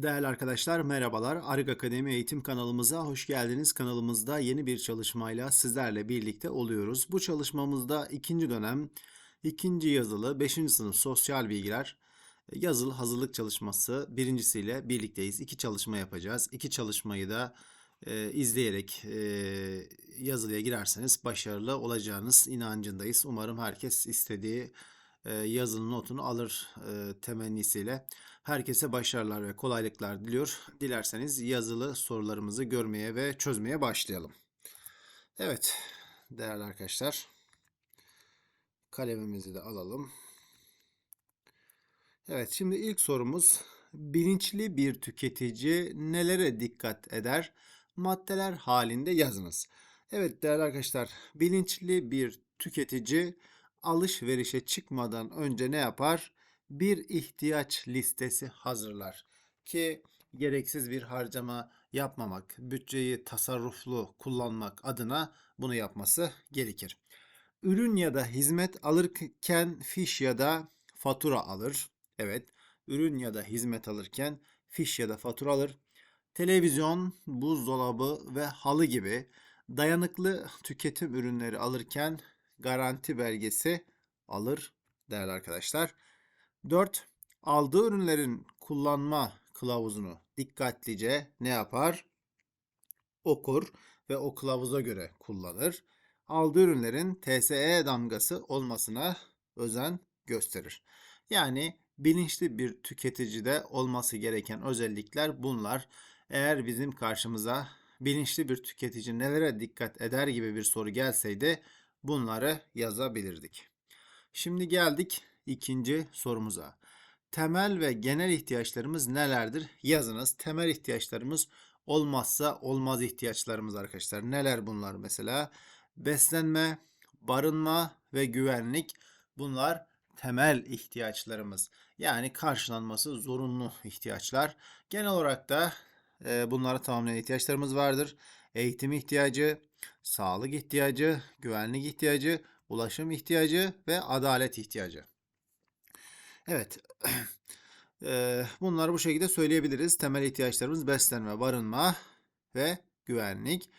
Değerli arkadaşlar merhabalar. Arık Akademi eğitim kanalımıza hoş geldiniz. Kanalımızda yeni bir çalışmayla sizlerle birlikte oluyoruz. Bu çalışmamızda ikinci dönem, ikinci yazılı, beşinci sınıf sosyal bilgiler, yazılı hazırlık çalışması birincisiyle birlikteyiz. İki çalışma yapacağız. İki çalışmayı da e, izleyerek e, yazılıya girerseniz başarılı olacağınız inancındayız. Umarım herkes istediği e, yazılı notunu alır e, temennisiyle. Herkese başarılar ve kolaylıklar diliyor. Dilerseniz yazılı sorularımızı görmeye ve çözmeye başlayalım. Evet değerli arkadaşlar. Kalemimizi de alalım. Evet şimdi ilk sorumuz bilinçli bir tüketici nelere dikkat eder? Maddeler halinde yazınız. Evet değerli arkadaşlar bilinçli bir tüketici alışverişe çıkmadan önce ne yapar? Bir ihtiyaç listesi hazırlar ki gereksiz bir harcama yapmamak, bütçeyi tasarruflu kullanmak adına bunu yapması gerekir. Ürün ya da hizmet alırken fiş ya da fatura alır. Evet, ürün ya da hizmet alırken fiş ya da fatura alır. Televizyon, buzdolabı ve halı gibi dayanıklı tüketim ürünleri alırken garanti belgesi alır değerli arkadaşlar. 4. Aldığı ürünlerin kullanma kılavuzunu dikkatlice ne yapar? Okur ve o kılavuza göre kullanır. Aldığı ürünlerin TSE damgası olmasına özen gösterir. Yani bilinçli bir tüketicide olması gereken özellikler bunlar. Eğer bizim karşımıza bilinçli bir tüketici nelere dikkat eder gibi bir soru gelseydi bunları yazabilirdik. Şimdi geldik ikinci sorumuza. Temel ve genel ihtiyaçlarımız nelerdir? Yazınız. Temel ihtiyaçlarımız olmazsa olmaz ihtiyaçlarımız arkadaşlar. Neler bunlar mesela? Beslenme, barınma ve güvenlik. Bunlar temel ihtiyaçlarımız. Yani karşılanması zorunlu ihtiyaçlar. Genel olarak da e, bunları tamamlayan ihtiyaçlarımız vardır. Eğitim ihtiyacı, sağlık ihtiyacı, güvenlik ihtiyacı, ulaşım ihtiyacı ve adalet ihtiyacı. Evet. Bunları bu şekilde söyleyebiliriz. Temel ihtiyaçlarımız beslenme, barınma ve güvenlik.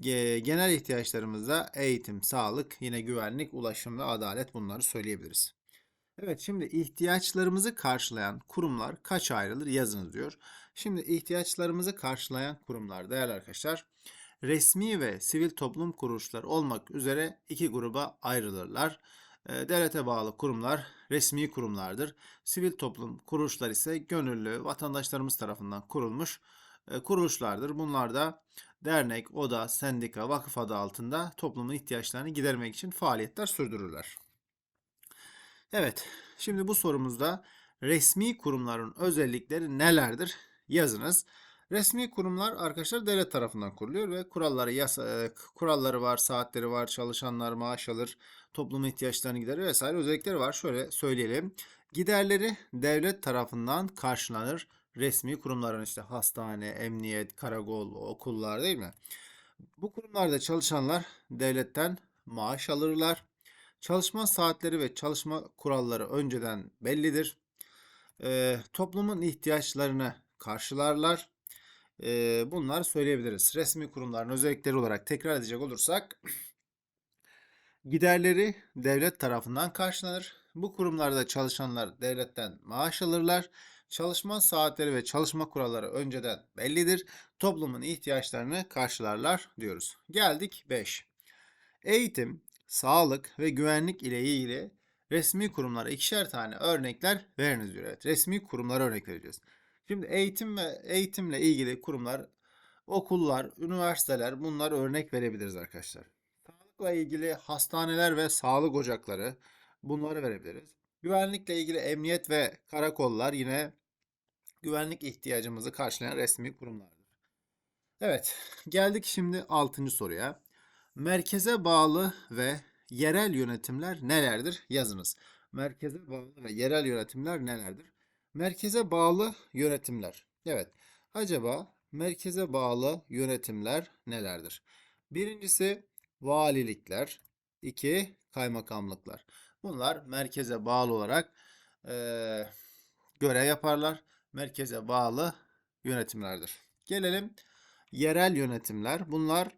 Ge- Genel ihtiyaçlarımız da eğitim, sağlık, yine güvenlik, ulaşım ve adalet bunları söyleyebiliriz. Evet şimdi ihtiyaçlarımızı karşılayan kurumlar kaç ayrılır yazınız diyor. Şimdi ihtiyaçlarımızı karşılayan kurumlar değerli arkadaşlar resmi ve sivil toplum kuruluşları olmak üzere iki gruba ayrılırlar. E, Devlete bağlı kurumlar resmi kurumlardır. Sivil toplum kuruluşlar ise gönüllü vatandaşlarımız tarafından kurulmuş e, kuruluşlardır. Bunlar da dernek, oda, sendika, vakıf adı altında toplumun ihtiyaçlarını gidermek için faaliyetler sürdürürler. Evet, şimdi bu sorumuzda resmi kurumların özellikleri nelerdir? Yazınız. Resmi kurumlar arkadaşlar devlet tarafından kuruluyor ve kuralları yasa, e, kuralları var, saatleri var, çalışanlar maaş alır, toplum ihtiyaçlarını giderir vesaire özellikleri var. Şöyle söyleyelim. Giderleri devlet tarafından karşılanır. Resmi kurumların işte hastane, emniyet, karakol, okullar değil mi? Bu kurumlarda çalışanlar devletten maaş alırlar. Çalışma saatleri ve çalışma kuralları önceden bellidir. Ee, toplumun ihtiyaçlarını karşılarlar. Ee, bunlar söyleyebiliriz. Resmi kurumların özellikleri olarak tekrar edecek olursak giderleri devlet tarafından karşılanır. Bu kurumlarda çalışanlar devletten maaş alırlar. Çalışma saatleri ve çalışma kuralları önceden bellidir. Toplumun ihtiyaçlarını karşılarlar diyoruz. Geldik 5. Eğitim, sağlık ve güvenlik ile ilgili resmi kurumlara ikişer tane örnekler veriniz diyor. Evet, resmi kurumlara örnek vereceğiz. Şimdi eğitim ve eğitimle ilgili kurumlar, okullar, üniversiteler bunlar örnek verebiliriz arkadaşlar. Sağlıkla ilgili hastaneler ve sağlık ocakları bunları verebiliriz. Güvenlikle ilgili emniyet ve karakollar yine güvenlik ihtiyacımızı karşılayan resmi kurumlardır. Evet, geldik şimdi 6. soruya. Merkeze bağlı ve yerel yönetimler nelerdir? Yazınız. Merkeze bağlı ve yerel yönetimler nelerdir? Merkeze bağlı yönetimler. Evet. Acaba merkeze bağlı yönetimler nelerdir? Birincisi valilikler. iki kaymakamlıklar. Bunlar merkeze bağlı olarak eee, görev yaparlar. Merkeze bağlı yönetimlerdir. Gelelim yerel yönetimler. Bunlar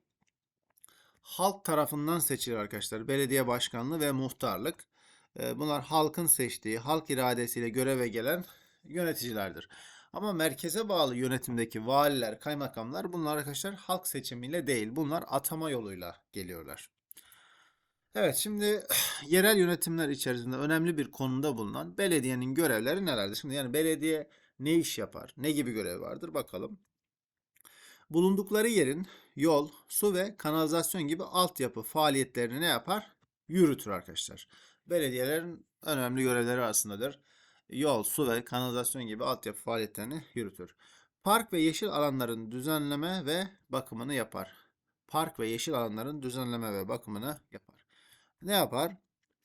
halk tarafından seçilir arkadaşlar. Belediye başkanlığı ve muhtarlık. Bunlar halkın seçtiği, halk iradesiyle göreve gelen yöneticilerdir. Ama merkeze bağlı yönetimdeki valiler, kaymakamlar bunlar arkadaşlar halk seçimiyle değil. Bunlar atama yoluyla geliyorlar. Evet şimdi yerel yönetimler içerisinde önemli bir konumda bulunan belediyenin görevleri nelerdir? Şimdi yani belediye ne iş yapar? Ne gibi görev vardır? Bakalım. Bulundukları yerin yol, su ve kanalizasyon gibi altyapı faaliyetlerini ne yapar? Yürütür arkadaşlar. Belediyelerin önemli görevleri arasındadır. Yol, su ve kanalizasyon gibi altyapı faaliyetlerini yürütür. Park ve yeşil alanların düzenleme ve bakımını yapar. Park ve yeşil alanların düzenleme ve bakımını yapar. Ne yapar?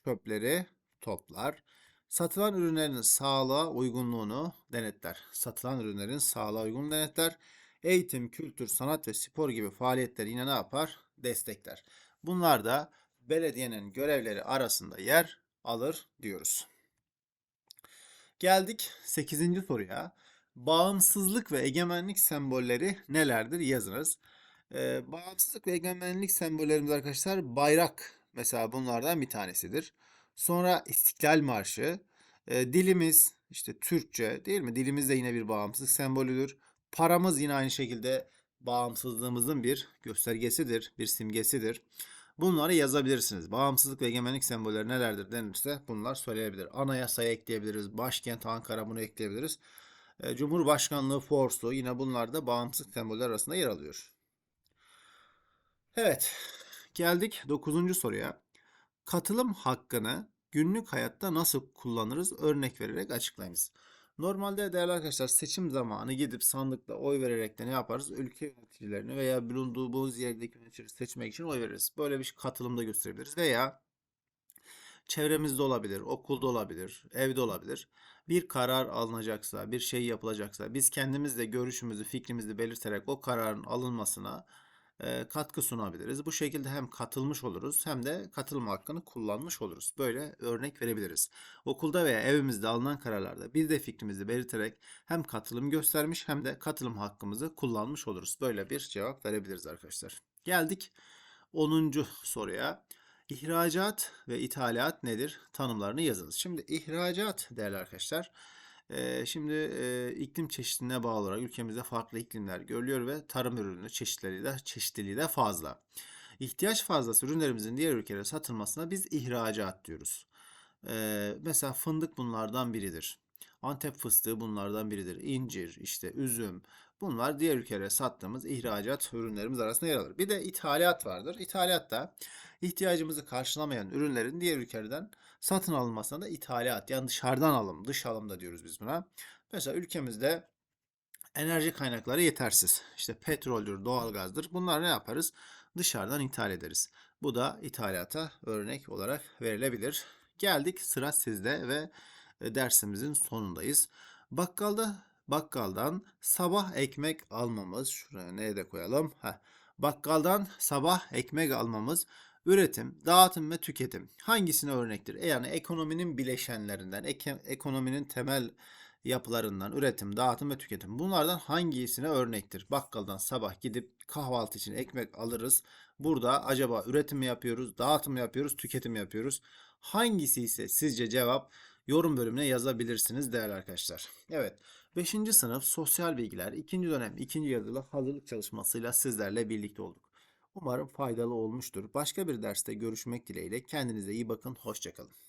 Çöpleri toplar. Satılan ürünlerin sağlığa uygunluğunu denetler. Satılan ürünlerin sağlığa uygun denetler. Eğitim, kültür, sanat ve spor gibi faaliyetleri yine ne yapar? Destekler. Bunlar da belediyenin görevleri arasında yer alır diyoruz. Geldik 8. soruya. Bağımsızlık ve egemenlik sembolleri nelerdir? Yazınız. Ee, bağımsızlık ve egemenlik sembollerimiz arkadaşlar bayrak mesela bunlardan bir tanesidir. Sonra İstiklal Marşı, e, dilimiz işte Türkçe değil mi? Dilimiz de yine bir bağımsızlık sembolüdür. Paramız yine aynı şekilde bağımsızlığımızın bir göstergesidir, bir simgesidir. Bunları yazabilirsiniz. Bağımsızlık ve egemenlik sembolleri nelerdir denirse bunlar söyleyebilir. Anayasaya ekleyebiliriz. Başkent Ankara bunu ekleyebiliriz. E, Cumhurbaşkanlığı forsu yine bunlar da bağımsızlık sembolleri arasında yer alıyor. Evet, geldik 9. soruya. Katılım hakkını günlük hayatta nasıl kullanırız örnek vererek açıklayınız. Normalde değerli arkadaşlar seçim zamanı gidip sandıkta oy vererek de ne yaparız? Ülke yöneticilerini veya bulunduğumuz yerdeki yöneticileri seçmek için oy veririz. Böyle bir katılımda gösterebiliriz. Veya çevremizde olabilir, okulda olabilir, evde olabilir. Bir karar alınacaksa, bir şey yapılacaksa biz kendimiz de görüşümüzü, fikrimizi belirterek o kararın alınmasına katkı sunabiliriz. Bu şekilde hem katılmış oluruz hem de katılma hakkını kullanmış oluruz. Böyle örnek verebiliriz. Okulda veya evimizde alınan kararlarda biz de fikrimizi belirterek hem katılım göstermiş hem de katılım hakkımızı kullanmış oluruz. Böyle bir cevap verebiliriz arkadaşlar. Geldik 10. soruya. İhracat ve ithalat nedir? Tanımlarını yazınız. Şimdi ihracat değerli arkadaşlar. Şimdi iklim çeşitliliğine bağlı olarak ülkemizde farklı iklimler görülüyor ve tarım ürünü çeşitleri de çeşitliliği de fazla. İhtiyaç fazlası ürünlerimizin diğer ülkelere satılmasına biz ihracat diyoruz. Mesela fındık bunlardan biridir. Antep fıstığı bunlardan biridir. İncir, işte üzüm. Bunlar diğer ülkelere sattığımız ihracat ürünlerimiz arasında yer alır. Bir de ithalat vardır. İthalat da ihtiyacımızı karşılamayan ürünlerin diğer ülkelerden satın alınmasına da ithalat yani dışarıdan alım, dış alım da diyoruz biz buna. Mesela ülkemizde enerji kaynakları yetersiz. İşte petroldür, doğalgazdır. Bunlar ne yaparız? Dışarıdan ithal ederiz. Bu da ithalata örnek olarak verilebilir. Geldik sıra sizde ve e, dersimizin sonundayız. Bakkalda bakkaldan sabah ekmek almamız şuraya neye de koyalım? Heh. Bakkaldan sabah ekmek almamız üretim, dağıtım ve tüketim hangisine örnektir? E yani ekonominin bileşenlerinden, ek- ekonominin temel yapılarından üretim, dağıtım ve tüketim. Bunlardan hangisine örnektir? Bakkaldan sabah gidip kahvaltı için ekmek alırız. Burada acaba üretim mi yapıyoruz, dağıtım mı yapıyoruz, tüketim mi yapıyoruz? Hangisi ise sizce cevap yorum bölümüne yazabilirsiniz değerli arkadaşlar. Evet. 5. sınıf sosyal bilgiler 2. dönem 2. yazılı hazırlık çalışmasıyla sizlerle birlikte olduk. Umarım faydalı olmuştur. Başka bir derste görüşmek dileğiyle kendinize iyi bakın. Hoşçakalın.